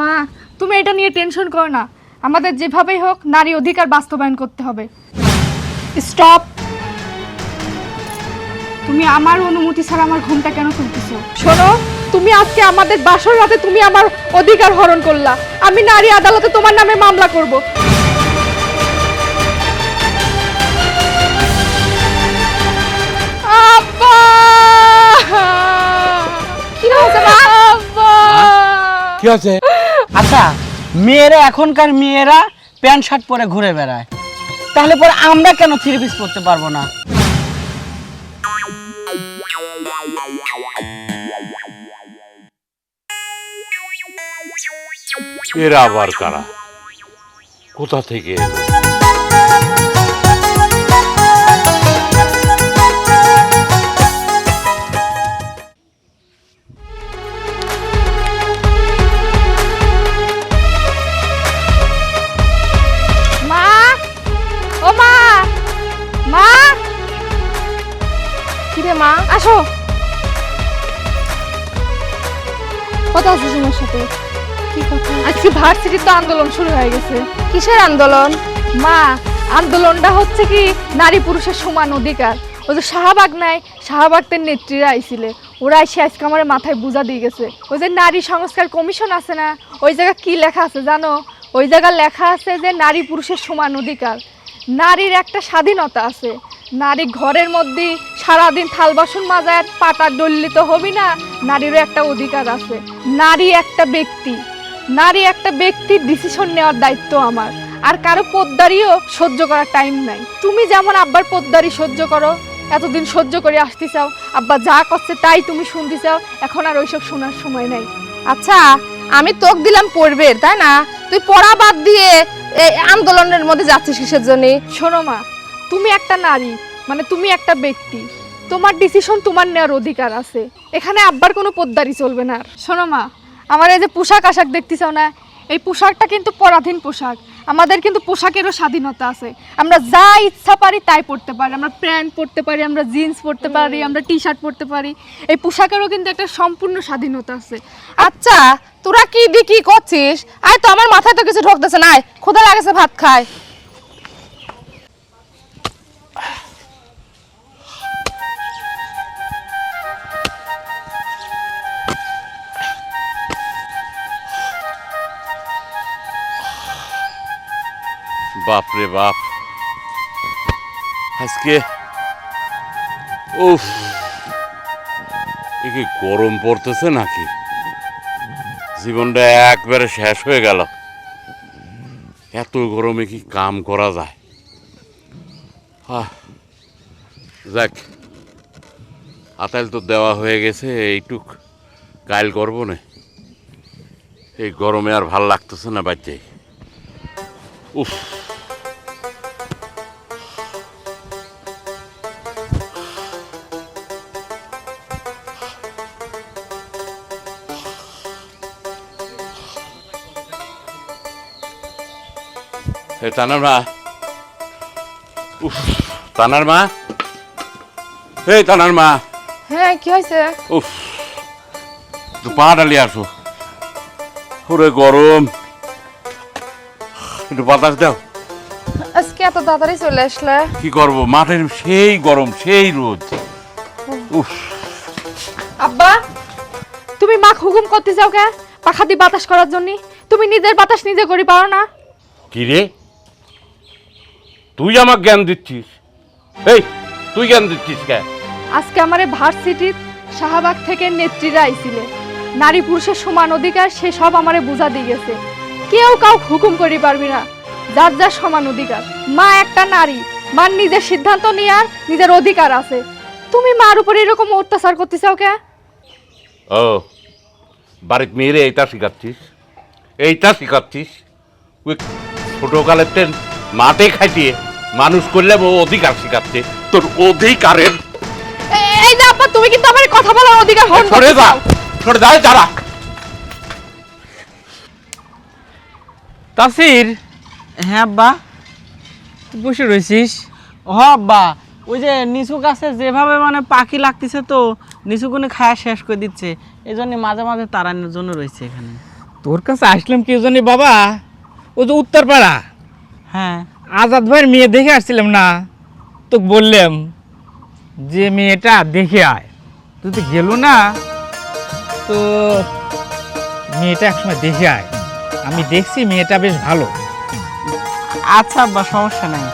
মা তুমি এটা নিয়ে টেনশন করো না। আমাদের যেভাবেই হোক নারী অধিকার বাস্তবায়ন করতে হবে। স্টপ তুমি আমার অনুমতি ছাড়া আমার ঘুমটা কেন তুলতেছো? শোনো তুমি আজকে আমাদের বাসর রাতে তুমি আমার অধিকার হরণ করলা। আমি নারী আদালতে তোমার নামে মামলা করব। আব্বা! কি হয়েছে কি আছে আচ্ছা মেয়েরা, এখনকার মেয়েরা প্যান্ট শার্ট পরে ঘুরে বেড়ায়। তাহলে পরে আমরা কেন থ্রি পিস পরতে পারব না? এরা আবার কারা? কোথা থেকে এলো? আন্দোলন শুরু হয়ে গেছে। কিসের আন্দোলন? মা, আন্দোলনটা হচ্ছে কি নারী পুরুষের সমান অধিকার। ওই যে শাহবাগ নাই শাহবাগদের নেত্রীরা আইছিলে। ওরা এসে আজকে আমার মাথায় বুঝা দিয়ে গেছে। ওই যে নারী সংস্কার কমিশন আছে না, ওই জায়গায় কি লেখা আছে জানো? ওই জায়গায় লেখা আছে যে নারী পুরুষের সমান অধিকার। নারীর একটা স্বাধীনতা আছে। নারী ঘরের মধ্যে সারাদিন থাল বাসন মাজার পাটা দলিত হবি না, নারীরও একটা অধিকার আছে। নারী একটা ব্যক্তি। নারী একটা ব্যক্তির ডিসিশন নেওয়ার দায়িত্ব আমার। আর কারও পোদ্দারিও সহ্য করার টাইম নাই। তুমি যেমন আব্বার পোদ্দারি সহ্য করো এতদিন সহ্য করে আসতে চাও আব্বা যা করছে তাই তুমি শুনতে চাও এখন আর ওইসব শোনার সময় নাই। আচ্ছা আমি তোক দিলাম পড়বে তাই না? তুই পড়া বাদ দিয়ে এই আন্দোলনের মধ্যে যাচ্ছিস কিসের জন্য? শোনো মা তুমি একটা নারী মানে তুমি একটা ব্যক্তি। তোমার ডিসিশন তোমার নেওয়ার অধিকার আছে। এখানে আব্বার কোনো পোদ্দারি চলবে না শোনো মা আমার এই যে পোশাক আশাক দেখতেছাও না, এই পোশাকটা কিন্তু পরাধীন পোশাক। আমাদের কিন্তু পোশাকেরও স্বাধীনতা আছে। আমরা যা ইচ্ছা পারি তাই পরতে পারি। আমরা প্যান্ট পরতে পারি, আমরা জিন্স পরতে পারি, আমরা টি শার্ট পরতে পারি। এই পোশাকেরও কিন্তু একটা সম্পূর্ণ স্বাধীনতা আছে। আচ্ছা তোরা কি দি কি করছিস? আয় তো, আমার মাথায় তো কিছু ঢোকতেছে না ক্ষুধা লাগেছে, ভাত খায়। বাপ রে বাপ। আজকে, উফ কি গরম পড়তেছে নাকি? জীবনটা একবারে শেষ হয়ে গেল। এত গরমে কি কাম করা যায়? যাক, আতাইল তো দেওয়া হয়ে গেছে, এইটুক কাইল করব না। এই গরমে আর ভালো লাগতেছে না বাচ্চাই উফ এ তানার মা। উফ তানার মা? এই তানার মা। হ্যাঁ কি হয়েছে? উফ একটু পা ডালি আসো ওরে গরম। একটু বাতাস দাও। আজকে এত তাড়াতাড়ি চলে আসলে? কি করব? মাঠের সেই গরম সেই রোদ। উফ। আব্বা তুমি মা হুকুম করতে যাও কে? পাখা দিয়ে বাতাস করার জন্য। তুমি নিজের বাতাস নিজে করি পারো না। কি রে? তুই আমাকে জ্ঞান দিচ্ছিস? এই তুই জ্ঞান দিচ্ছিস কে? আজকে আমার ভার্সিটির শাহবাগ থেকে নেত্রীরা আইছিলে নারী পুরুষের সমান অধিকার সে সব আমারে বুঝা দিয়ে গেছে। কেউ কাউ হুকুম করি পারবি না। যার যার সমান অধিকার। মা একটা নারী। মার নিজের সিদ্ধান্ত নেওয়ার নিজের অধিকার আছে। তুমি মার উপরে এরকম অত্যাচার করতে চাও কে? ও বাড়ির মেয়েরে এইটা শিখাচ্ছিস? এইটা শিখাচ্ছিস? ওই ছোটকালের মাঠে খাইটিয়ে মানুষ করলে ও অধিকার শিখাচ্ছে। তোর অধিকারের এই যে আব্বা তুমি কিন্তু আমার কথা বলার অধিকার হরণ সরে যা। সরে যা যারা তাসির। হ্যাঁ আব্বা। তুই বসে রয়েছিস? হ আব্বা। ওই যে নিচু গাছে যেভাবে মানে পাখি লাগতেছে তো নিচু কোনে খায়া শেষ করে দিচ্ছে। এই জন্য মাঝে মাঝে তাড়ানোর জন্য রয়েছে এখানে। তোর কাছে আসলাম কেউ জানি বাবা? ও যে উত্তরপাড়া। হ্যাঁ। আজাদ ভাইয়ের মেয়ে দেখে আসছিলাম না তো বললাম যে মেয়েটা দেখে আয়। তুই তো গেল না তো মেয়েটা একসময় দেখে আয়। আমি দেখছি মেয়েটা বেশ ভালো। আচ্ছা আব্বা সমস্যা নাই।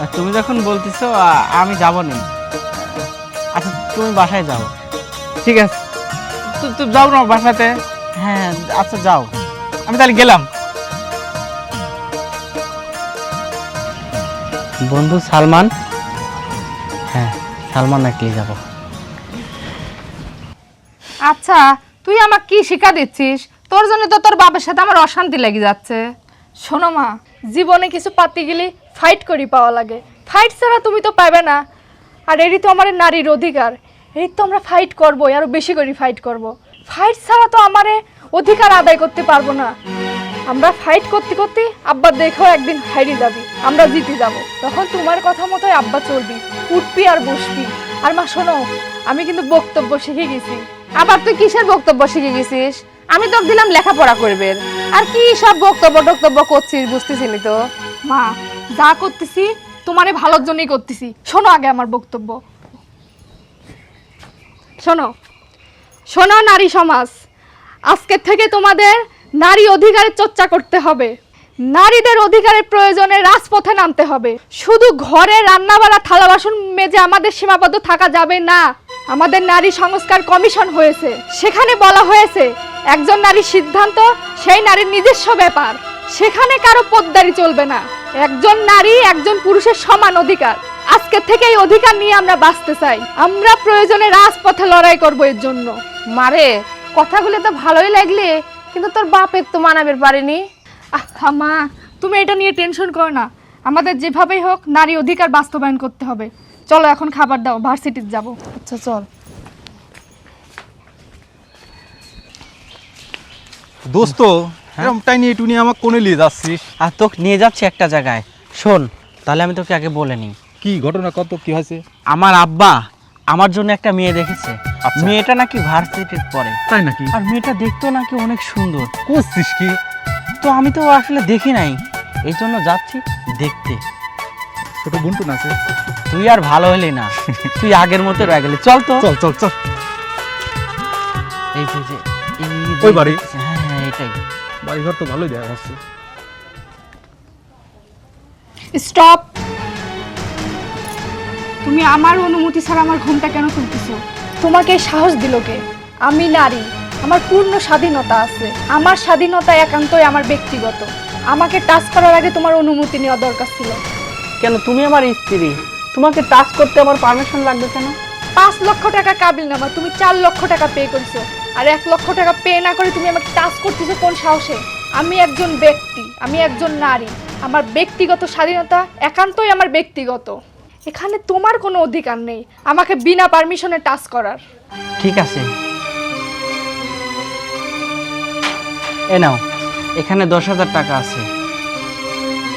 আর তুমি যখন বলতেছো আ, আমি যাব না। আচ্ছা তুমি বাসায় যাও। ঠিক আছে। তুই তুই যাও না বাসাতে? হ্যাঁ আচ্ছা যাও। আমি তাহলে গেলাম। বন্ধু সালমান। হ্যাঁ সালমান নাকলি যাব। আচ্ছা তুই আমাকে কি শিক্ষা দিচ্ছিস? তোর জন্য তো তোর বাবার সাথে আমার অশান্তি লেগে যাচ্ছে। শোনো মা, জীবনে কিছু পাতি গেলে ফাইট করি পাওয়া লাগে। ফাইট ছাড়া তুমি তো পাবে না। আর এরই তো আমার নারীর অধিকার। এই তো আমরা ফাইট করব আরও বেশি করে ফাইট করব। ফাইট ছাড়া তো আমারে অধিকার আদায় করতে পারব না। আমরা ফাইট করতে করতে আব্বা দেখো একদিন হাইরে যাবি, আমরা জিতে যাব। তখন তোমার কথা মতোই আব্বা চলবি, উঠবি আর বসবি। আর মা, শোনো, আমি কিন্তু বক্তব্য শিখে গেছি। আবার তুই কিসের বক্তব্য শিখে গেছিস? আমি তো দিলাম লেখাপড়া করবে। আর কি সব বক্তব্য টক্তব্য করছিস বুঝতেছি নি তো? মা, যা করতেছি, তোমারে ভালোর জন্যই করতেছি। শোনো আগে আমার বক্তব্য। শোনো শোনো নারী সমাজ। আজকের থেকে তোমাদের নারী অধিকারের চর্চা করতে হবে। নারীদের অধিকারের প্রয়োজনে রাজপথে নামতে হবে। শুধু ঘরে রান্না বাড়া থালা বাসন মেজে আমাদের সীমাবদ্ধ থাকা যাবে না। আমাদের নারী সংস্কার কমিশন হয়েছে। সেখানে বলা হয়েছে, একজন নারীর সিদ্ধান্ত, সেই নারীর নিজস্ব ব্যাপার। সেখানে কারও পদ্মারি চলবে না। একজন নারী একজন পুরুষের সমান অধিকার। আজকে থেকে এই অধিকার নিয়ে আমরা বাঁচতে চাই। আমরা প্রয়োজনে রাজপথে লড়াই করব এর জন্য। মারে, কথাগুলো তো ভালোই লাগলে। কিন্তু তোর বাপের তো মানাবের পারেনি। আহা মা তুমি এটা নিয়ে টেনশন করো না। আমাদের যেভাবেই হোক নারী অধিকার বাস্তবায়ন করতে হবে। চলো এখন খাবার দাও ভার্সিটিতে যাব। আচ্ছা চল। দোস্ত এরকম টাই নিয়ে টুনি আমাকে কোনে নিয়ে যাচ্ছিস? আর তোকে নিয়ে যাচ্ছি একটা জায়গায়। শোন তাহলে আমি তোকে আগে বলে নিই। কি ঘটনা? কত কি হয়েছে? আমার আব্বা আমার জন্য একটা মেয়ে দেখেছে। মেয়েটা নাকি ভার্সিটিতে পড়ে তাই নাকি? আর মেয়েটা দেখতেও নাকি অনেক সুন্দর। করছিস কি? তো আমি তো আসলে দেখি নাই। এই জন্য যাচ্ছি দেখতে। ছোট বন্টু না আছে তুই আর ভালো হলি না। তুই আগের মতো রয়ে গেলি। চল তো। চল চল চল। এই যে যে ওই বাড়ি? হ্যাঁ হ্যাঁ এটাই। বাড়িঘর তো ভালোই দেখা যাচ্ছে। স্টপ! তুমি আমার অনুমতি ছাড়া আমার ঘুমটা কেন তুলতেছো তোমাকে সাহস দিল কে? আমি নারী আমার পূর্ণ স্বাধীনতা আছে। আমার স্বাধীনতা একান্তই আমার ব্যক্তিগত। আমাকে টাচ করার আগে তোমার অনুমতি নেওয়া দরকার ছিল। কেন? তুমি আমার স্ত্রী। তোমাকে টাচ করতে আমার পারমিশন লাগবে কেন? পাঁচ লক্ষ টাকা কাবিল নামা তুমি চার লক্ষ টাকা পে করেছ। আর এক লক্ষ টাকা পে না করে তুমি আমাকে টাচ করতেছো কোন সাহসে? আমি একজন ব্যক্তি আমি একজন নারী। আমার ব্যক্তিগত স্বাধীনতা একান্তই আমার ব্যক্তিগত। এখানে তোমার কোনো অধিকার নেই। আমাকে বিনা পারমিশনে টাচ করার। ঠিক আছে। এ নাও এখানে দশ হাজার টাকা আছে।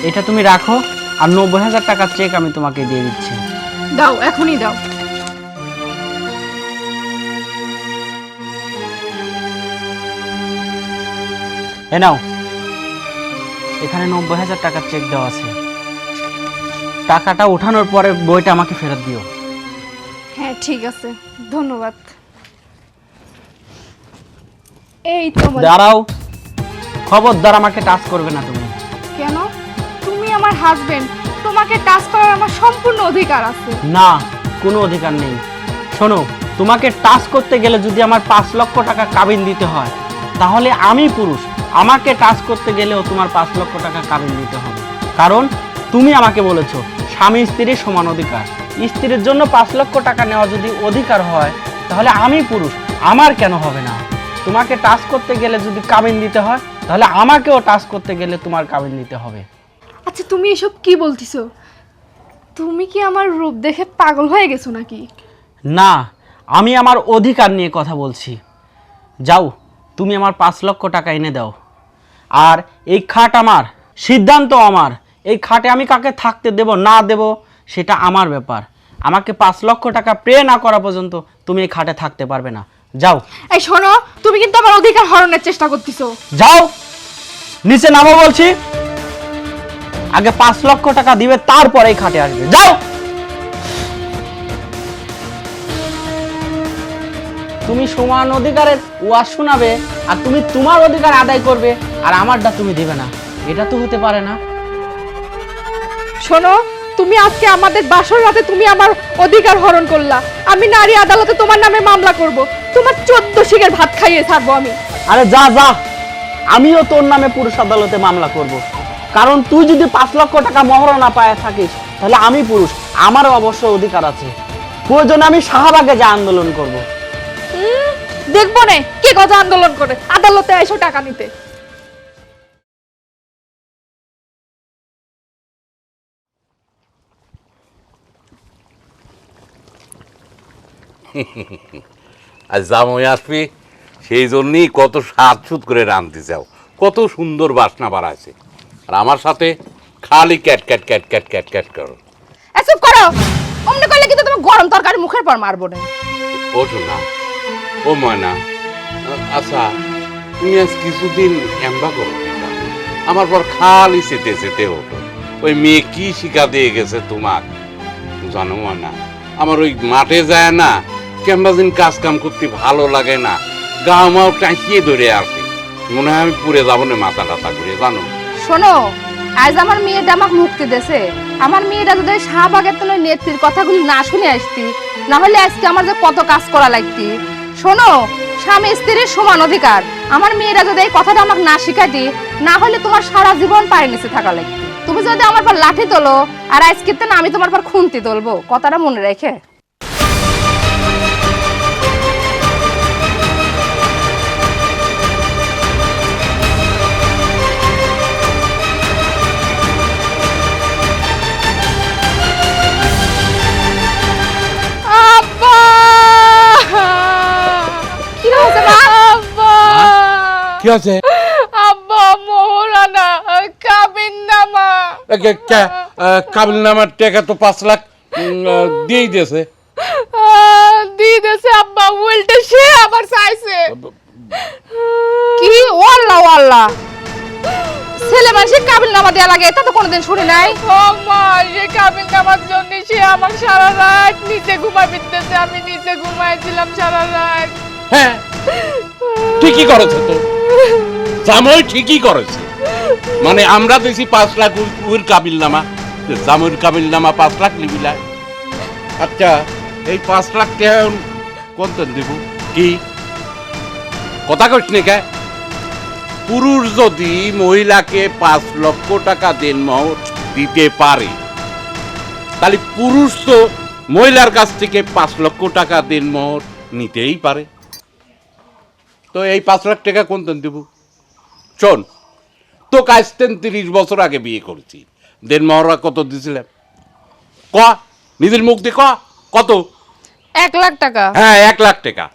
এটা তুমি রাখো আর নব্বই হাজার টাকার চেক আমি তোমাকে দিয়ে দিচ্ছি। দাও এখনই দাও। এ নাও এখানে নব্বই হাজার টাকার চেক দেওয়া আছে। টাকাটা ওঠানোর পরে বইটা আমাকে ফেরত দিও। হ্যাঁ ঠিক আছে। ধন্যবাদ। এই তোমার দাঁড়াও। খবরদার আমাকে টাচ করবে না তুমি। কেন? তুমি আমার হাজবেন্ড তোমাকে টাচ করার আমার সম্পূর্ণ অধিকার আছে। না কোনো অধিকার নেই। শোনো তোমাকে টাচ করতে গেলে যদি আমার পাঁচ লক্ষ টাকা কাবিন দিতে হয় তাহলে আমি পুরুষ। আমাকে টাচ করতে গেলেও তোমার পাঁচ লক্ষ টাকা কাবিন দিতে হবে। কারণ তুমি আমাকে বলেছ স্বামী স্ত্রীর সমান অধিকার। স্ত্রীর জন্য পাঁচ লক্ষ টাকা নেওয়া যদি অধিকার হয় তাহলে আমি পুরুষ আমার কেন হবে না? তোমাকে টাচ করতে গেলে যদি কাবিন দিতে হয় তাহলে আমাকেও টাচ করতে গেলে তোমার কাবিন দিতে হবে। আচ্ছা তুমি এসব কি বলতিছো? তুমি কি আমার রূপ দেখে পাগল হয়ে গেছো নাকি? না আমি আমার অধিকার নিয়ে কথা বলছি। যাও তুমি আমার পাঁচ লক্ষ টাকা এনে দাও। আর এই খাট আমার সিদ্ধান্ত আমার। এই খাটে আমি কাকে থাকতে দেব না দেব সেটা আমার ব্যাপার। আমাকে পাঁচ লক্ষ টাকা পে না করা পর্যন্ত তুমি এই খাটে থাকতে পারবে না। যাও। এই শোনো তুমি কিন্তু আমার অধিকার হরণের চেষ্টা করতেছো। যাও। নিচে নামো বলছি। আগে পাঁচ লক্ষ টাকা দিবে তারপরেই খাটে আসবে। যাও। তুমি সমান অধিকারের ওয়াজ শোনাবে আর তুমি তোমার অধিকার আদায় করবে আর আমারটা তুমি দিবে না। এটা তো হতে পারে না। শোনো তুমি আজকে আমাদের বাসর রাতে তুমি আমার অধিকার হরণ করলা। আমি নারী আদালতে তোমার নামে মামলা করব। তোমার চোদ্দ শিখের ভাত খাইয়ে ছাড়বো আমি। আরে যা যা। আমিও তোর নামে পুরুষ আদালতে মামলা করব। কারণ তুই যদি পাঁচ লক্ষ টাকা মহড়া না পায় থাকিস তাহলে আমি পুরুষ। আমারও অবশ্য অধিকার আছে। প্রয়োজনে আমি শাহবাগে যা আন্দোলন করব। দেখব নে কে কথা আন্দোলন করে? আদালতে এসো টাকা নিতে। আর জামাই আসবি সেই জন্যই কত সুদ করে রাঁধতে চাও কত সুন্দর বাসনা বাড়াচ্ছে আর আমার সাথে খালি ক্যাট ক্যাট ক্যাট ক্যাট ক্যাট ক্যাট করো। এ চুপ করো! অমনি করলে কিন্তু তুমি গরম তরকারি মুখের পর মারবো না। ওঠো না ও ময়না আচ্ছা তুমি আজ কিছুদিন এম্বা করো আমার পর খালি চেতে চেতে ওঠো ওই মেয়ে কি শিখা দিয়ে গেছে তোমার জানো ময়না আমার ওই মাঠে যায় না কেমবাদিন কাজ কাম করতে ভালো লাগে না। গা মাও টাঁকিয়ে ধরে আসে মনে হয় আমি পুড়ে যাব না মাথা টাথা করে জানো? শোনো, আজ আমার মেয়েটা আমাকে মুক্তি দেছে। আমার মেয়েটা যদি শাহবাগের তো নেত্রীর কথাগুলি না শুনে আসতি, না হলে আজকে আমার যে কত কাজ করা লাগতি। শোনো, স্বামী স্ত্রীর সমান অধিকার। আমার মেয়েরা যদি এই কথাটা আমাকে না শিখাতি না হলে তোমার সারা জীবন পায়ের নিচে থাকা লাগতো। তুমি যদি আমার পর লাঠি তোলো, আর আজকে না আমি তোমার পর খুন্তি তুলবো, কথাটা মনে রেখে। কি আছে? আব্বা মোহরানা কাবিন নামা। কাবিল নামার টাকা তো পাঁচ লাখ দিয়েই দিয়েছে। দিয়ে দেছে আব্বা উল্টে সে আবার চাইছে। কি? ওয়াল্লা ওয়াল্লা। ছেলে মানুষের কাবিল নামা দেওয়া লাগে এটা তো কোনোদিন শুনি নাই। ও মা সে কাবিন নামার জন্য সে আমার সারা রাত নিচে ঘুমা বিদ্যেছে আমি নিচে ঘুমাইছিলাম সারা রাত। হ্যাঁ ঠিকই করেছে তো। জামই ঠিকই করেছে। মানে আমরা দিছি পাঁচ লাখ উই- উইর কাবিল নামা জামুর কাবিল নামা পাঁচ লাখ নিবিলা আচ্ছা এই পাঁচ লাখ টাকা কোন দিব? কি? কথা কইস কে? পুরুষ যদি মহিলাকে পাঁচ লক্ষ টাকা দেন মহর দিতে পারে। তাহলে পুরুষ তো মহিলার কাছ থেকে পাঁচ লক্ষ টাকা দেন মহর নিতেই পারে। তো এই পাঁচ লাখ টাকা কোন দেব? শোন তো কাজতেন তিরিশ বছর আগে বিয়ে করেছি। দেন মহরা কত দিছিলাম? ক? নিজের মুখ দিয়ে ক? কত? এক লাখ টাকা। হ্যাঁ এক লাখ টাকা।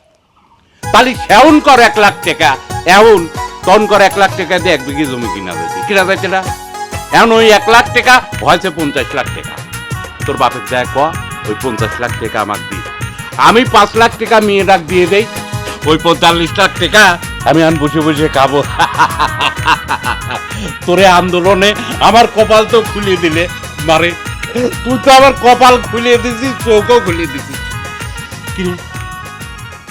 তাহলে সেউন কর এক লাখ টাকা এমন তন কর এক লাখ টাকা দিয়ে এক বিঘে জমি কিনা যাচ্ছে কিনা যাচ্ছে না? এমন ওই এক লাখ টাকা হয়েছে পঞ্চাশ লাখ টাকা। তোর বাপের যায় ক ওই পঞ্চাশ লাখ টাকা আমার দি। আমি পাঁচ লাখ টাকা মেয়ে ডাক দিয়ে দেই ওই পঁয়তাল্লিশ লাখ টাকা আমি আন বসে বসে খাব। তোরে আন্দোলনে আমার কপাল তো খুলিয়ে দিলে। মারে তুই তো আমার কপাল খুলিয়ে দিছিস চোখও খুলিয়ে দিছিস। কিরে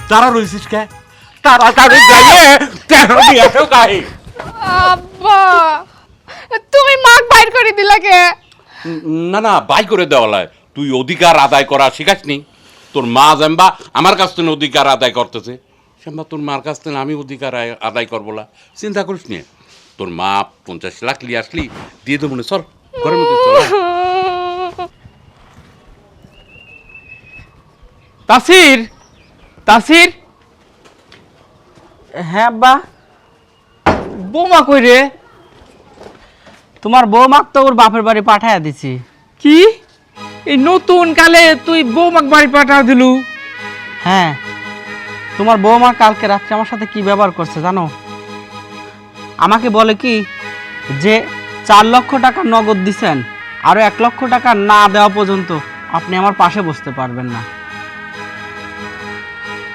তারা রয়েছিস কে? তাড়াতাড়ি যাইয়ে কেন গায়ে। আব্বা তুমি মাক বাইর করে দিলা কে? না না বাই করে দেওয়া লয় তুই অধিকার আদায় করা শিখাস নি তোর মা জাম্বা আমার কাছ থেকে অধিকার আদায় করতেছে। শ্যাম্বা তোর মার কাছ থেকে আমি অধিকার আয়- আদায় করব না চিন্তা করিস নি। তোর মা পঞ্চাশ লাখ লিয়ে আসলি দিয়ে দেবো না সর ঘরের মধ্যে চল। তাসির তাসির। হ্যাঁ বা বোমা কই রে? তোমার বৌমাক তো ওর বাপের বাড়ি পাঠাইয়া দিছি। কি? এই নতুন কালে তুই বৌমাক বাড়ি পাঠা দিলু? হ্যাঁ। তোমার বৌমা কালকে রাত্রে আমার সাথে কি ব্যবহার করছে জানো? আমাকে বলে কি যে চার লক্ষ টাকা নগদ দিছেন আরও এক লক্ষ টাকা না দেওয়া পর্যন্ত আপনি আমার পাশে বসতে পারবেন না।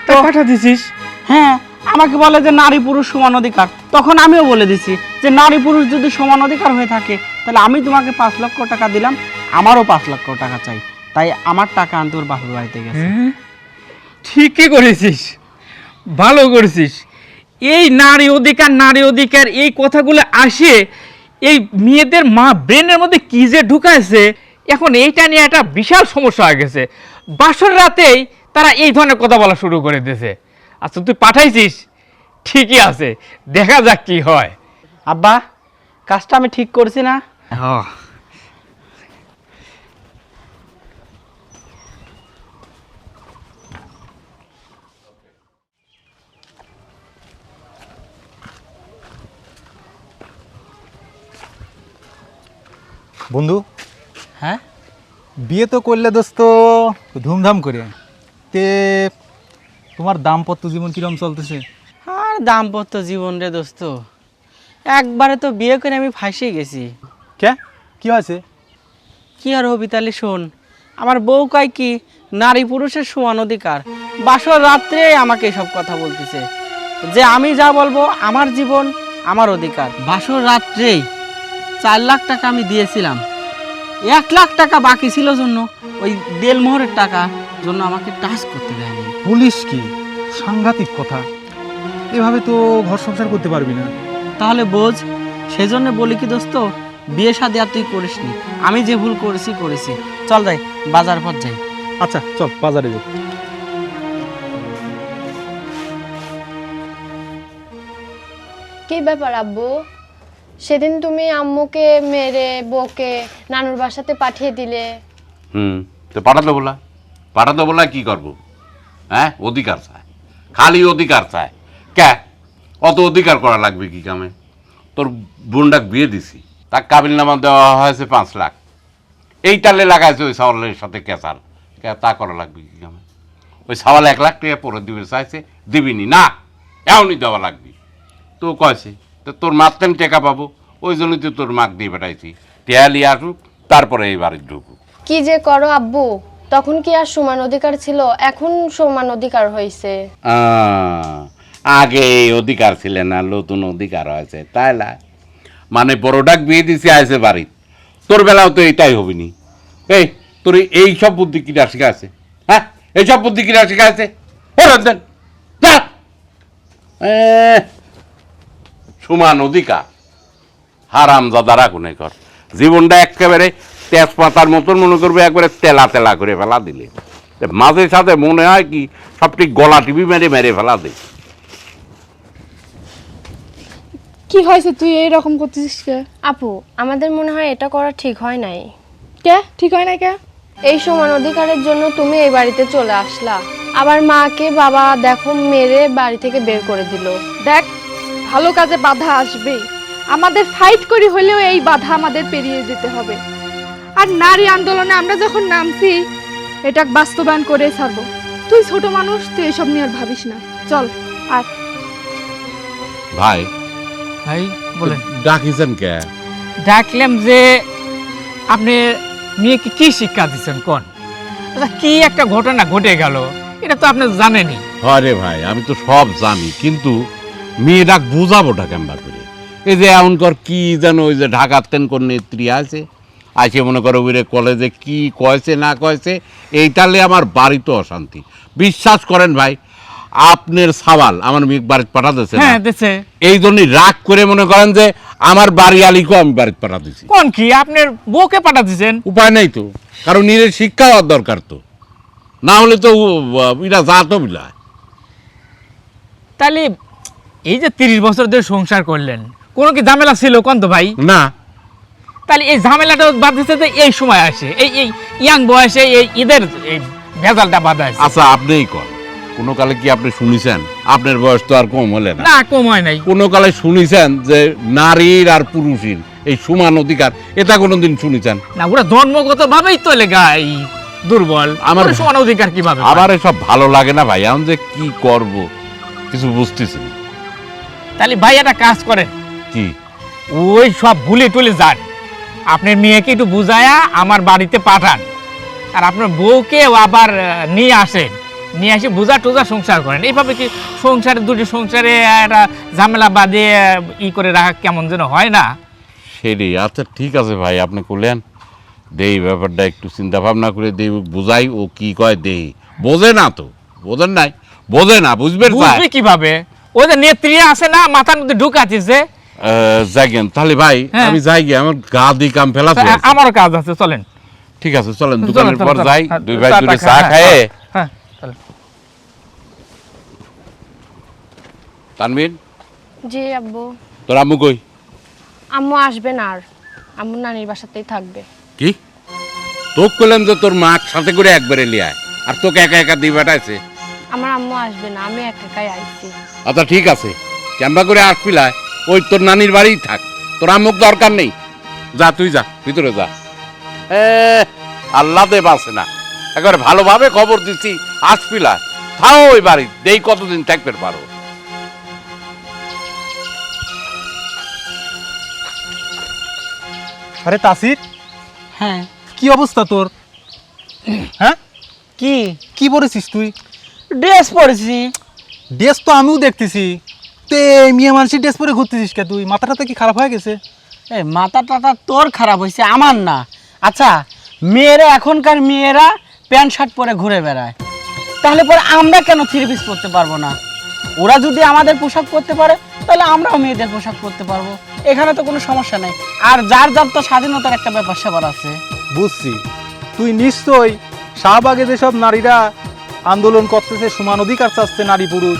তা পাঠা দিছিস? হ্যাঁ আমাকে বলে যে নারী পুরুষ সমান অধিকার। তখন আমিও বলে দিছি যে নারী পুরুষ যদি সমান অধিকার হয়ে থাকে তাহলে আমি তোমাকে পাঁচ লক্ষ টাকা দিলাম আমারও পাঁচ লক্ষ টাকা চাই। তাই আমার টাকা আনতে ওর বাপের বাড়িতে গেছে। হ্যাঁ? ঠিকই করেছিস। ভালো করেছিস। এই নারী অধিকার নারী অধিকার এই কথাগুলো আসে এই মেয়েদের মা ব্রেনের মধ্যে কি যে ঢুকাইছে এখন এইটা নিয়ে একটা বিশাল সমস্যা হয়ে গেছে। বাসর রাতেই তারা এই ধরনের কথা বলা শুরু করে দিয়েছে। আচ্ছা তুই পাঠাইছিস? ঠিকই আছে দেখা যাক কি হয়। আব্বা কাজটা আমি ঠিক করছি না। বন্ধু? হ্যাঁ? বিয়ে তো করলে দোস্ত ধুমধাম করে। তে তোমার দাম্পত্য জীবন কিরম চলতেছে? আর দাম্পত্য জীবন রে দোস্ত একবারে তো বিয়ে করে আমি ফাঁসে গেছি। কে? কি হয়েছে? কি আর হবি তাহলে শোন আমার বউ কয় কি নারী পুরুষের সমান অধিকার। বাসর রাত্রে আমাকে এসব কথা বলতেছে যে আমি যা বলব আমার জীবন আমার অধিকার। বাসর রাত্রেই চার লাখ টাকা আমি দিয়েছিলাম। এক লাখ টাকা বাকি ছিল জন্য ওই দেলমোহরের টাকা জন্য আমাকে টাচ করতে দেয়নি। পুলিশ কি? সাংঘাতিক কথা। এভাবে তো ঘর সংসার করতে পারবি না। তাহলে বোঝ সেজন্য বলি কি দোস্ত বিয়ে সাদে আর তুই করিসনি আমি যে ভুল করেছি করেছি। চল যাই বাজার পর যাই। আচ্ছা চল বাজারে যাই। কি ব্যাপার আব্বু? সেদিন তুমি আম্মুকে, মেরে বকে নানুর বাসাতে পাঠিয়ে দিলে। হুম, তো পাঠাতে বলা? পাঠাতে বলা কি করব? হ্যাঁ অধিকার চায়। খালি অধিকার চায়। কে? অত অধিকার করা লাগবে কি কামে? তোর বোনডাক বিয়ে দিছি। তার কাবিল নামা দেওয়া হয়েছে পাঁচ লাখ। এই তালে লাগাইছে ওই সাওয়ালের সাথে কেসাল কে, তা করা লাগবে কি কামে? ওই সাওয়াল এক লাখ টাকা পরে দিবে, চাইছে, দিবিনি। না এমনই দেওয়া লাগবে। তো কয়েছে? তো তোর মাত্রেন টেকা পাবো। ওই জন্যই তো তোর মাক দিয়ে বেটাইছি টেয়ালি আসুক তারপরে এই বাড়ির ঢুকুক। কি যে করো আব্বু তখন কি আর সমান অধিকার ছিল? এখন সমান অধিকার হয়েছে আগে অধিকার ছিল না নতুন অধিকার হয়েছে তাই না মানে বড়টাক বিয়ে দিছে আছে বাড়ি তোর বেলাও তো এটাই হবিনি। এই তোর এই সব বুদ্ধি কিনা শিখা আছে হ্যাঁ? এই সব বুদ্ধি কিনা শিখা আছে ও রঞ্জন যা সমান অধিকার হারাম দাদারা কোনে কর জীবনটা একেবারে তেজপাতার মতন মনে করবে একবারে তেলা তেলা করে ফেলা দিলে। মাঝে সাথে মনে হয় কি সবটি গলা টিভি মেরে মেরে ফেলা দে কি হয়েছে তুই এই রকম করতেছিস কে? আপু আমাদের মনে হয় এটা করা ঠিক হয় নাই। কে? ঠিক হয় না কে? এই সমান অধিকারের জন্য তুমি এই বাড়িতে চলে আসলা। আবার মাকে বাবা দেখো মেরে বাড়ি থেকে বের করে দিল। দেখ ভালো কাজে বাধা আসবেই। আমাদের ফাইট করি হলেও এই বাধা আমাদের পেরিয়ে যেতে হবে। আর নারী আন্দোলনে আমরা যখন নামছি এটা বাস্তবায়ন করে ছাড়বো। তুই ছোট মানুষ তুই এসব নিয়ে আর ভাবিস না। চল আর ভাই ভাই বলেন। ডাকিছেন কে? ডাকলাম যে আপনি মেয়েকে কি শিক্ষা দিচ্ছেন কোন? আচ্ছা কি একটা ঘটনা ঘটে গেল? এটা তো আপনি জানেনই। আরে ভাই আমি তো সব জানি। কিন্তু মেয়েটা বুঝাবোটা কেমবার করে। এই যে এমন কর কি যেন ওই যে ঢাকাতেন কোন নেত্রী আছে। আছে মনে করো ওইরে কলেজে কি কয়েছে না কয়েছে এই তাহলে আমার বাড়িতে অশান্তি। বিশ্বাস করেন ভাই আপনার সওয়াল আমার মেয়ে বাড়িতে পাঠাতেছে না। হ্যাঁ এই জন্যই রাগ করে মনে করেন যে আমার বাড়ি আলিকেও আমি বাড়িতে পাঠাতেছি। কোন কি? আপনার বউকে পাঠা দিচ্ছেন উপায় নেই তো। কারণ নিজের শিক্ষা হওয়ার দরকার তো। না হলে তো এটা জাতো বিলায়। তাহলে এই যে তিরিশ বছর ধরে সংসার করলেন কোনো কি ঝামেলা ছিল কোন তো ভাই? না। তাহলে এই ঝামেলাটা বাঁধতেছে যে এই সময় আসে এই এই ইয়াং বয়সে এই ঈদের এই ভেজালটা বাধা আছে আচ্ছা আপনিই কর কোনো কালে কি আপনি শুনেছেন? আপনার বয়স তো আর কম হলে না। না কম হয় নাই। কোনো কালে শুনেছেন যে নারীর আর পুরুষের এই সমান অধিকার? এটা কোনোদিন শুনেছেন? না ওরা জন্মগত ভাবেই তো লেগা এই দুর্বল। আমার আমার- সমান অধিকার কীভাবে আমার এসব ভালো লাগে না ভাই আমি যে কি করব কিছু বুঝতেছি না। তাহলে ভাই একটা কাজ করেন। কি? ওই সব ভুলে টুলে যান। আপনার মেয়েকে একটু বুঝায়া আমার বাড়িতে পাঠান। আর আপনার বউকে আবার নিয়ে আসেন। নিয়ে আসে বোঝা টোজা সংসার করেন। এইভাবে কি সংসারে দুটি সংসারে একটা ঝামেলা বাদে ই করে রাখা কেমন যেন হয় না? সেরে আচ্ছা ঠিক আছে ভাই আপনি করলেন দেই ব্যাপারটা একটু চিন্তা ভাবনা করে দেই বুঝাই ও কি কয় দেই। বোঝে না তো। বোঝেন নাই? বোঝে না বুঝবেন বুঝবে কীভাবে? ওই যে নেত্রী আছে না মাথার মধ্যে ঢুকাচ্ছে যাইগেন তাহলে ভাই হ্যাঁ। আমি যাই গিয়ে আমার গা দিয়ে কাম ফেলা আমারও কাজ আছে চলেন। ঠিক আছে চলেন দোকানের পর যাই হ্যাঁ, দুই ভাই টা চা খায়ে। হ্যাঁ তানবিন জি আব্বু। তোর আম্মু কই? আম্মু আসবে না আর। আম্মু নানির বাসাতেই থাকবে। কি? তোকে কইলাম যে তোর মা সাথে করে একবারে লিয়ায় আর তোকে একা একা দিয়ে বেটাইছে আমার আম্মু আসবে না আমি একা একাই আইছি। আচ্ছা ঠিক আছে। করে আসপিলায় ওই তোর নানির বাড়িই থাক। তোর আম্মুক দরকার নেই। যা তুই যা। ভিতরে যা। এ, আল্লাহ দেব আছে না। একবার ভালোভাবে খবর দিচ্ছি আসপিলায় থাও ওই বাড়ি দেই কতদিন থাকতে পারো। আরে তাসির হ্যাঁ। কি অবস্থা তোর? হ্যাঁ? কি? কি পরেছিস তুই? ড্রেস পরেছি। ড্রেস তো আমিও দেখতেছি। তে মেয়ে মানুষের ড্রেস পরে ঘুরতেছিস কে তুই? মাথাটা কি খারাপ হয়ে গেছে? এ মাথা টাথা তোর খারাপ হয়েছে আমার না। আচ্ছা মেয়েরা এখনকার মেয়েরা প্যান্ট শার্ট পরে ঘুরে বেড়ায়। তাহলে পরে আমরা কেন থ্রি পিস পরতে পারব না? ওরা যদি আমাদের পোশাক পরতে পারে তাহলে আমরাও মেয়েদের পোশাক পরতে পারব। এখানে তো কোনো সমস্যা নেই। আর যার যার তো স্বাধীনতার একটা ব্যাপার স্যাপার আছে। বুঝছি। তুই নিশ্চয়ই শাহবাগে যেসব নারীরা আন্দোলন করতেছে সমান অধিকার চাচ্ছে নারী পুরুষ।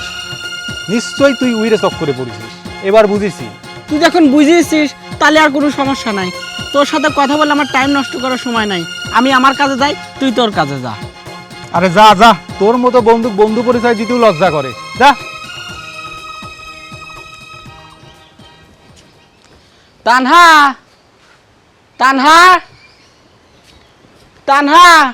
নিশ্চয়ই তুই উইরে চক করে পড়েছিস। এবার বুঝেছি। তুই যখন বুঝিয়েছিস তাহলে আর কোনো সমস্যা নাই। তোর সাথে কথা বলে আমার টাইম নষ্ট করার সময় নাই। আমি আমার কাজে যাই তুই তোর কাজে যা। আরে যা যা। তোর মতো বন্ধু বন্ধু পরিচয় দিতেও লজ্জা করে। যা। তানহা! তানহা! তানহা!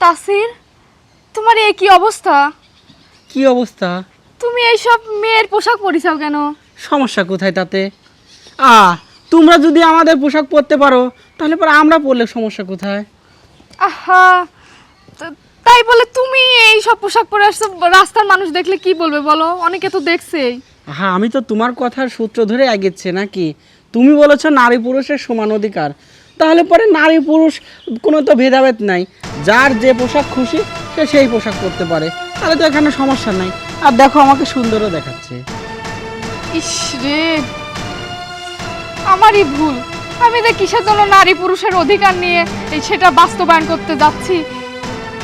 তাসির তোমার এ কি অবস্থা? কি অবস্থা? তুমি এইসব মেয়ের পোশাক পরিছাও কেন? সমস্যা কোথায় তাতে? আ তোমরা যদি আমাদের পোশাক পরতে পারো তাহলে পরে আমরা পরলে সমস্যা কোথায়? আহা তাই বলে তুমি এই সব পোশাক পরে আসছো রাস্তার মানুষ দেখলে কি বলবে বলো? অনেকে তো দেখছেই। হ্যাঁ আমি তো তোমার কথার সূত্র ধরে আগেচ্ছে নাকি? তুমি বলেছ নারী পুরুষের সমান অধিকার। তাহলে পরে নারী পুরুষ কোনো তো ভেদাভেদ নাই। যার যে পোশাক খুশি সে সেই পোশাক পরতে পারে। তাহলে তো এখানে সমস্যা নাই। আর দেখো আমাকে সুন্দরও দেখাচ্ছে। ইস রে আমারই ভুল। আমি যে কিসের জন্য নারী পুরুষের অধিকার নিয়ে এই সেটা বাস্তবায়ন করতে যাচ্ছি?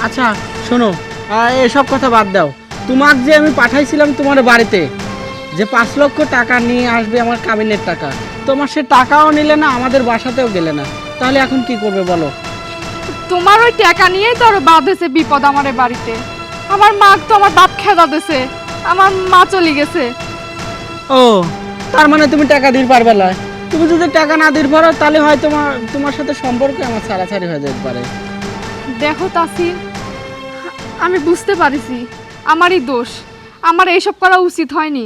আচ্ছা শোনো এসব কথা বাদ দাও। তোমার যে আমি পাঠাইছিলাম তোমার বাড়িতে যে পাঁচ লক্ষ টাকা নিয়ে আসবে আমার কাবিনের টাকা তোমার সে টাকাও নিলে না আমাদের বাসাতেও গেলে না। তাহলে এখন কি করবে বলো? তোমার ওই টাকা নিয়েই তো আরও বাঁধেছে বিপদ আমার এ বাড়িতে। আমার মা তো আমার বাপ খেদা দিছে। আমার মা চলে গেছে। ও তার মানে তুমি টাকা দিতে পারবে না। তুমি যদি টাকা না দিতে পারো তাহলে হয় তোমার তোমার সাথে সম্পর্ক আমার ছাড়াছাড়ি হয়ে যেতে পারে। দেখো তাসির আমি বুঝতে পারিছি। আমারই দোষ। আমার এইসব করা উচিত হয়নি।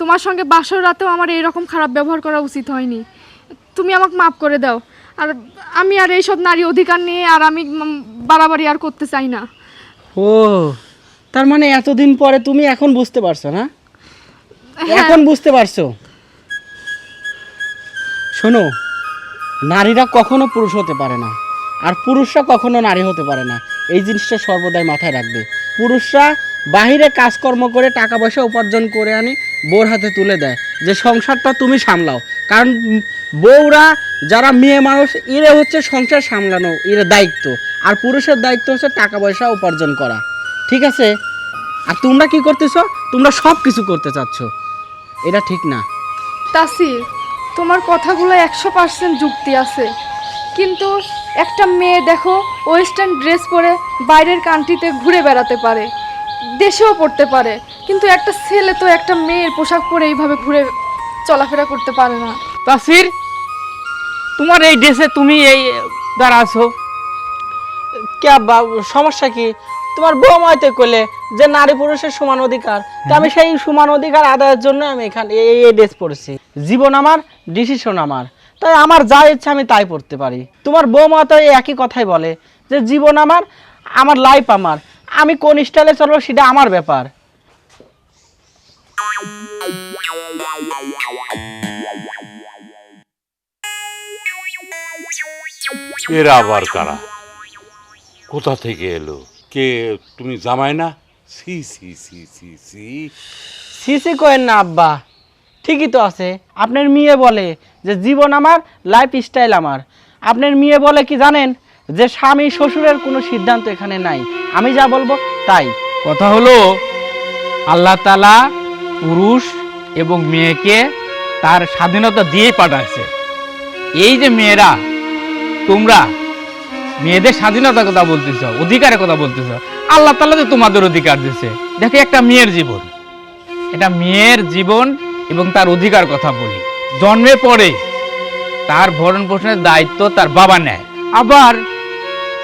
তোমার সঙ্গে বাসর রাতেও আমার এরকম খারাপ ব্যবহার করা উচিত হয়নি। তুমি আমাকে মাফ করে দাও। আর আমি আর এইসব নারী অধিকার নিয়ে আর আমি বাড়াবাড়ি আর করতে চাই না। ও তার মানে এতদিন পরে তুমি এখন বুঝতে পারছ না? এখন বুঝতে পারছ? শোনো নারীরা কখনো পুরুষ হতে পারে না আর পুরুষরা কখনো নারী হতে পারে না। এই জিনিসটা সর্বদাই মাথায় রাখবে। পুরুষরা বাহিরে কাজকর্ম করে টাকা পয়সা উপার্জন করে আনি বউর হাতে তুলে দেয়। যে সংসারটা তুমি সামলাও কারণ বউরা যারা মেয়ে মানুষ এরা হচ্ছে সংসার সামলানো এরা দায়িত্ব। আর পুরুষের দায়িত্ব হচ্ছে টাকা পয়সা উপার্জন করা। ঠিক আছে? আর তোমরা কি করতেছ? তোমরা সব কিছু করতে চাচ্ছ। এটা ঠিক না। তাসির তোমার কথাগুলো একশো পার্সেন্ট যুক্তি আছে। কিন্তু একটা মেয়ে দেখো ওয়েস্টার্ন ড্রেস পরে বাইরের কান্ট্রিতে ঘুরে বেড়াতে পারে দেশেও পড়তে পারে। কিন্তু একটা ছেলে তো একটা মেয়ের পোশাক পরে এইভাবে ঘুরে চলাফেরা করতে পারে না। তাসির তোমার এই ড্রেসে তুমি এই দাঁড়াছো কে সমস্যা কি? তোমার বৌমাইতে করলে যে নারী পুরুষের সমান অধিকার। তা আমি সেই সমান অধিকার আদায়ের জন্য আমি এখানে এই এই ড্রেস পরেছি জীবন আমার ডিসিশন আমার। তাই আমার যা ইচ্ছা আমি তাই পড়তে পারি। তোমার বৌমা তো একই কথাই বলে যে জীবন আমার আমার লাইফ আমার। আমি কোন স্টাইলে চলবো সেটা আমার ব্যাপার। এরা আবার কারা? কোথা থেকে এলো? কে? তুমি জামাই না? সি সি সি সি সি। সিসি কোয়েন না আব্বা। ঠিকই তো আছে। আপনার মেয়ে বলে যে জীবন আমার লাইফ স্টাইল আমার। আপনার মেয়ে বলে কি জানেন? যে স্বামী শ্বশুরের কোনো সিদ্ধান্ত এখানে নাই। আমি যা বলব তাই। কথা হলো আল্লাহ তালা পুরুষ এবং মেয়েকে তার স্বাধীনতা দিয়ে পাঠাচ্ছে এই যে মেয়েরা তোমরা মেয়েদের স্বাধীনতার কথা বলতেছ, অধিকারের কথা বলতেছ, আল্লাহ তালা তো তোমাদের অধিকার দিচ্ছে দেখো, একটা মেয়ের জীবন। এটা মেয়ের জীবন এবং তার অধিকার কথা বলি। জন্মের পরে তার ভরণ পোষণের দায়িত্ব তার বাবা নেয়। আবার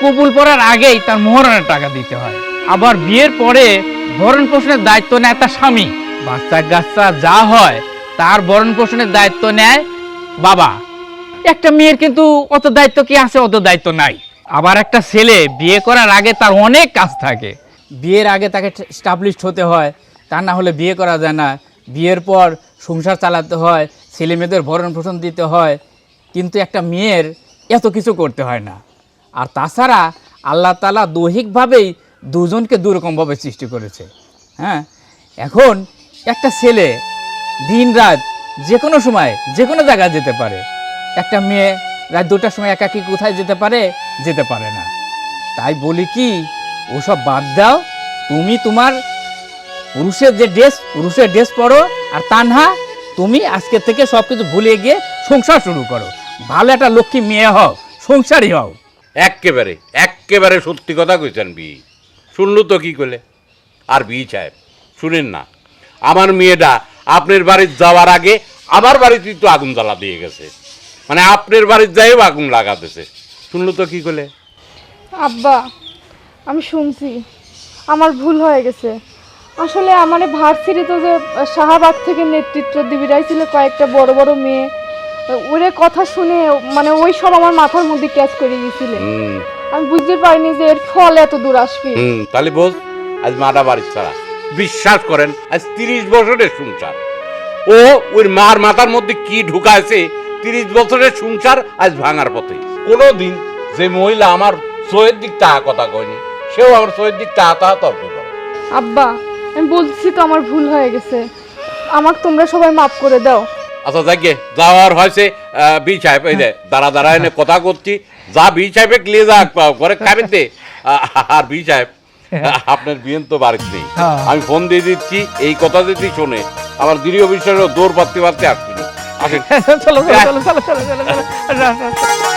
কবুল পড়ার আগেই তার মোহরানের টাকা দিতে হয়। আবার বিয়ের পরে ভরণ পোষণের দায়িত্ব নেয় তার স্বামী। বাচ্চা কাচ্চা যা হয়, তার ভরণ পোষণের দায়িত্ব নেয় বাবা। একটা মেয়ের কিন্তু অত দায়িত্ব কি আছে, অত দায়িত্ব নাই। আবার একটা ছেলে, বিয়ে করার আগে তার অনেক কাজ থাকে। বিয়ের আগে তাকে স্টাবলিশড হতে হয় তা না হলে বিয়ে করা যায় না। বিয়ের পর সংসার চালাতে হয়, ছেলে মেয়েদের ভরণ পোষণ দিতে হয়, কিন্তু একটা মেয়ের এত কিছু করতে হয় না। আর তাছাড়া আল্লাহ তালা দৈহিকভাবেই দুজনকে দুরকমভাবে সৃষ্টি করেছে। হ্যাঁ? এখন একটা ছেলে দিন রাত যে কোনো সময় যে কোনো জায়গায় যেতে পারে। একটা মেয়ে রাত দুটার সময় একাকি কোথায় যেতে পারে? যেতে পারে না। তাই বলি কি ওসব বাদ দাও। তুমি তোমার পুরুষের যে ড্রেস পুরুষের ড্রেস পরো। আর তানহা তুমি আজকে থেকে সব কিছু ভুলে গিয়ে সংসার শুরু করো। ভালো একটা লক্ষ্মী মেয়ে হও সংসারই হও। এক্কেবারে এক্কেবারে সত্যি কথা কইছেন বি। শুনলু তো কি করলে আর বি সাহেব শুনেন না। আমার মেয়েটা আপনার বাড়ির যাওয়ার আগে আমার বাড়িতে তো আগুন জ্বালা দিয়ে গেছে। মানে আপনার বাড়ির যাইও আগুন লাগাতেছে। শুনলু তো কি করলে আব্বা আমি শুনছি। আমার ভুল হয়ে গেছে। আসলে আমার ভার্সিটি তো যে শাহবাগ থেকে নেতৃত্ব দিবিরাই ছিল কয়েকটা বড় বড় মেয়ে। ওরে কথা শুনে মানে ওই সব আমার মাথার মধ্যে ক্যাচ করে গেছিলেন আমি বুঝতে পারিনি যে এর ফল এত দূর আসবে। তাহলে বোঝ আজ মাটা বাড়ির ছাড়া। বিশ্বাস করেন আজ তিরিশ বছরের সংসার। ও ওই মার মাথার মধ্যে কি ঢুকাইছে তিরিশ বছরের সংসার আজ ভাঙার পথে। কোনো দিন যে মহিলা আমার সয়ের দিক তাহা কথা কয়নি সেও আমার সয়ের দিক তাহা তাহা তর্ক করে। আব্বা আমি বলছি তো আমার ভুল হয়ে গেছে। আমাকে তোমরা সবাই মাফ করে দাও। আচ্ছা যাকে যাওয়ার হয়েছে বি সাহেব এই যে দাঁড়া দাঁড়া এনে কথা করছি। যা বি সাহেবে ক্লিয়ে যা করে খাবেতে আর বি সাহেব আপনার বিয়েন তো বাড়িতে নেই। হ্যাঁ। আমি ফোন দিয়ে দিচ্ছি এই কথা যদি শোনে আমার দৃঢ় বিশ্বাসের দৌড় পাততে পারতে আসছিল আসেন চলো চলো চলো চলো চলো চলো চলো।